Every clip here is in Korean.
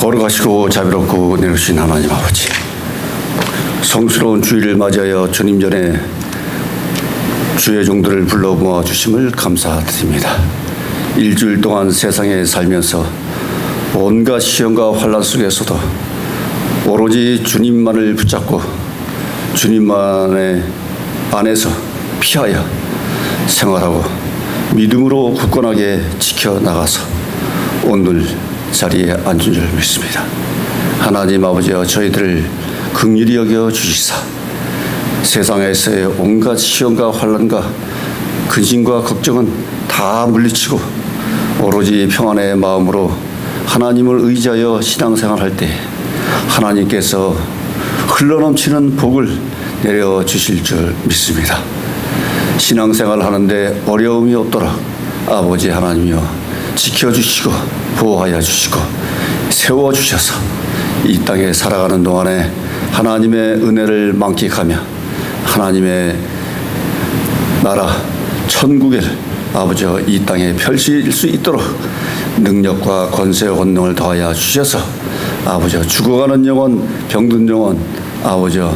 거룩하시고 자비롭고 내려주신 하나님 아버지 성스러운 주일을 맞이하여 주님 전에 주의 종들을 불러 모아 주심을 감사드립니다. 일주일 동안 세상에 살면서 온갖 시험과 환란 속에서도 오로지 주님만을 붙잡고 주님만의 안에서 피하여 생활하고 믿음으로 굳건하게 지켜 나가서 오늘 자리에 앉은 줄 믿습니다. 하나님 아버지여 저희들을 긍휼히 여겨 주시사 세상에서의 온갖 시험과 환란과 근심과 걱정은 다 물리치고 오로지 평안의 마음으로 하나님을 의지하여 신앙생활할 때 하나님께서 흘러넘치는 복을 내려 주실 줄 믿습니다. 신앙생활 하는데 어려움이 없도록 아버지 하나님이여 지켜주시고 보호하여 주시고 세워주셔서 이 땅에 살아가는 동안에 하나님의 은혜를 만끽하며 하나님의 나라 천국을 아버지여 이 땅에 펼칠 수 있도록 능력과 권세 권능을 더하여 주셔서 아버지여 죽어가는 영혼 병든 영혼 아버지여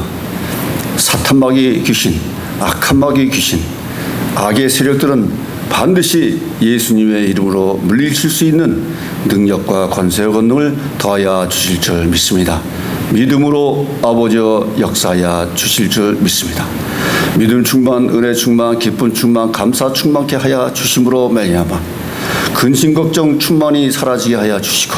사탄마귀 귀신 악한 마귀 귀신 악의 세력들은 반드시 예수님의 이름으로 물리칠 수 있는 능력과 권세 권능을 더하여 주실 줄 믿습니다. 믿음으로 아버지여 역사하여 주실 줄 믿습니다. 믿음 충만, 은혜 충만, 기쁨 충만, 감사 충만케 하여 주심으로 말미암아 근심 걱정 충만히 사라지게 하여 주시고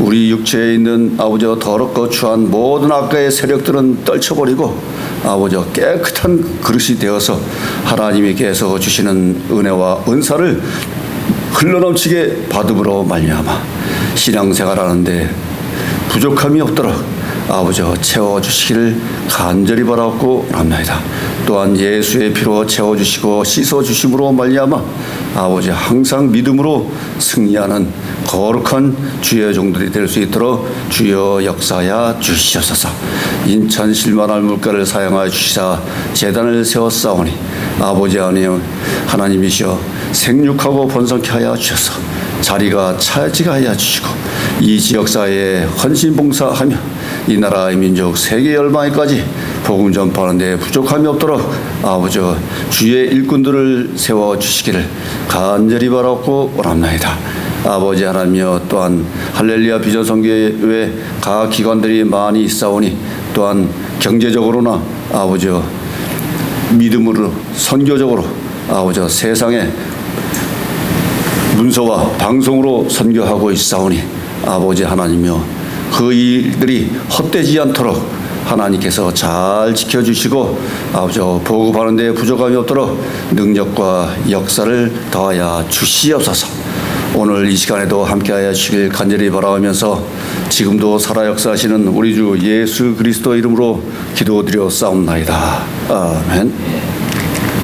우리 육체에 있는 아버지여 더럽고 추한 모든 악의 세력들은 떨쳐버리고 아버지여 깨끗한 그릇이 되어서 하나님께서 주시는 은혜와 은사를 흘러넘치게 받음으로 말미암아 신앙생활하는데 부족함이 없도록 아버지여 채워주시기를 간절히 바라옵고 합나이다. 또한 예수의 피로 채워주시고 씻어주심으로 말미암아 아버지 항상 믿음으로 승리하는 거룩한 주의 종들이 될 수 있도록 주여 역사하여 주시옵소서. 인천 실만할 물가를 사용하여 주시사 재단을 세웠사오니 아버지 하나님 하나님이시여 생육하고 번성케 하여 주셔서 자리가 차지게 하여 주시고 이 지역사회에 헌신봉사하며 이 나라의 민족 세계 열방에까지 복음 전파하는 데 부족함이 없도록 아버지 주의 일꾼들을 세워 주시기를 간절히 바라고 원합나이다. 아버지 하나님여 또한 할렐루야 비전 선교회 각 기관들이 많이 있사오니 또한 경제적으로나 아버지여 믿음으로 선교적으로 아버지 세상에 문서와 방송으로 선교하고 있사오니 아버지 하나님여 그 일들이 헛되지 않도록 하나님께서 잘 지켜주시고 아버지 보급하는 데 부족함이 없도록 능력과 역사를 더하여 주시옵소서. 오늘 이 시간에도 함께하여 주시길 간절히 바라면서 지금도 살아 역사하시는 우리 주 예수 그리스도 이름으로 기도드려 싸움나이다. 아멘.